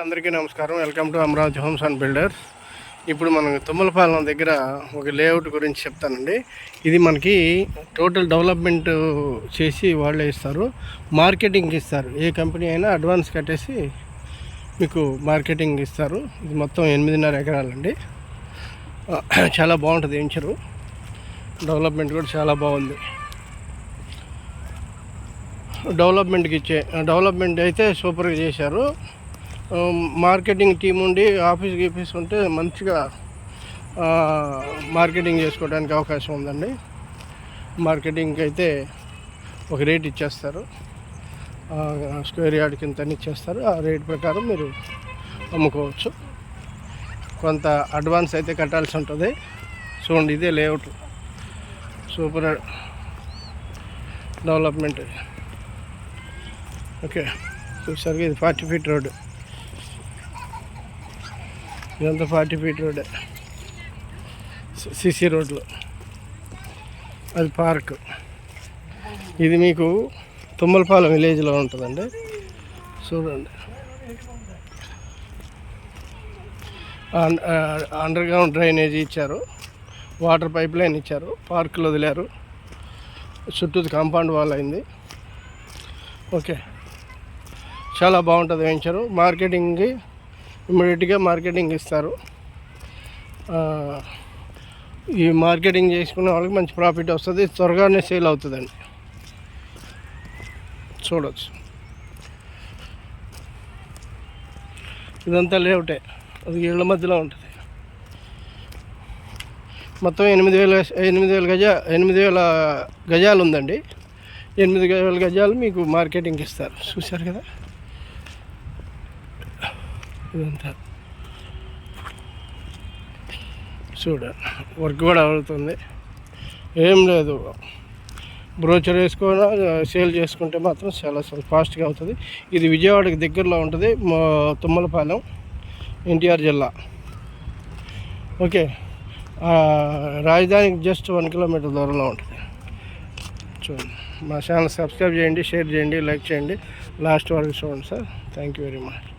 అందరికీ నమస్కారం. Welcome to Amaravati homes and builders. ఇప్పుడు మనం తుమ్మలపాలెం దగ్గర ఒక లేఅవుట్ గురించి చెప్తానండి. ఇది మనకి టోటల్ డెవలప్మెంట్ చేసి వాళ్ళే ఇస్తారు. మార్కెటింగ్ ఇస్తారు. ఏ కంపెనీ అయినా అడ్వాన్స్ కట్టేసి మీకు మార్కెటింగ్ ఇస్తారు. ఇది మొత్తం ఎనిమిదిన్నర ఎకరాలండి. చాలా బాగుంటుంది. ఎంచరు డెవలప్మెంట్ కూడా చాలా బాగుంది. డెవలప్మెంట్కి ఇచ్చే డెవలప్మెంట్ అయితే సూపర్గా చేశారు. మార్కెటింగ్ టీం ఉండి ఆఫీస్ గీఫీస్ ఉంటే మంచిగా మార్కెటింగ్ చేసుకోవడానికి అవకాశం ఉందండి. మార్కెటింగ్కి అయితే ఒక రేట్ ఇచ్చేస్తారు. స్క్వేర్ యార్డ్ కింద ఇచ్చేస్తారు. ఆ రేట్ ప్రకారం మీరు అమ్ముకోవచ్చు. కొంత అడ్వాన్స్ అయితే కట్టాల్సి ఉంటుంది. చూడండి ఇదే లేఅవుట్. Super development. ఓకే చూసారు ఇది ఫార్టీ ఫీట్ రోడ్ ఇదంతా ఫార్టీ ఫీట్ రోడ్. సిసి రోడ్లో. అది పార్క్. ఇది మీకు తుమ్మలపాలెం విలేజ్లో ఉంటుందండి. చూడండి. అండర్ గ్రౌండ్ డ్రైనేజీ ఇచ్చారు. వాటర్ పైప్ లైన్ ఇచ్చారు. పార్కులు వదిలారు. చుట్టూ కాంపౌండ్ వాల్ అయింది. ఓకే. చాలా బాగుంటుంది వెంచరు మార్కెటింగ్కి ఇమ్మీడియట్గా మార్కెటింగ్ ఇస్తారు. ఈ మార్కెటింగ్ చేసుకునే వాళ్ళకి మంచి ప్రాఫిట్ వస్తుంది. త్వరగానే సేల్ అవుతుందండి. చూడవచ్చు ఇదంతా లేవుటే అది ఇళ్ళ మధ్యలో ఉంటుంది. మొత్తం ఎనిమిది వేల ఎనిమిది వేల గజ ఎనిమిది వేల గజాలు ఉందండి ఎనిమిది వేల గజాలు మీకు మార్కెటింగ్కి ఇస్తారు. చూశారు కదా? ఇదంతా. చూడ వర్క్ కూడా అవుతుంది. ఏం లేదు. బ్రోచర్ వేసుకొని సేల్ చేసుకుంటే మాత్రం చాలా చాలా ఫాస్ట్గా అవుతుంది. ఇది విజయవాడకి దగ్గరలో ఉంటుంది మా తుమ్మలపాలెం ఎన్టీఆర్ జిల్లా. ఓకే. రాజధానికి జస్ట్ వన్ కిలోమీటర్ దూరంలో ఉంటుంది. చూడండి మా ఛానల్ సబ్స్క్రైబ్ చేయండి షేర్ చేయండి లైక్ చేయండి. లాస్ట్ వరకు చూడండి sir. Thank you very much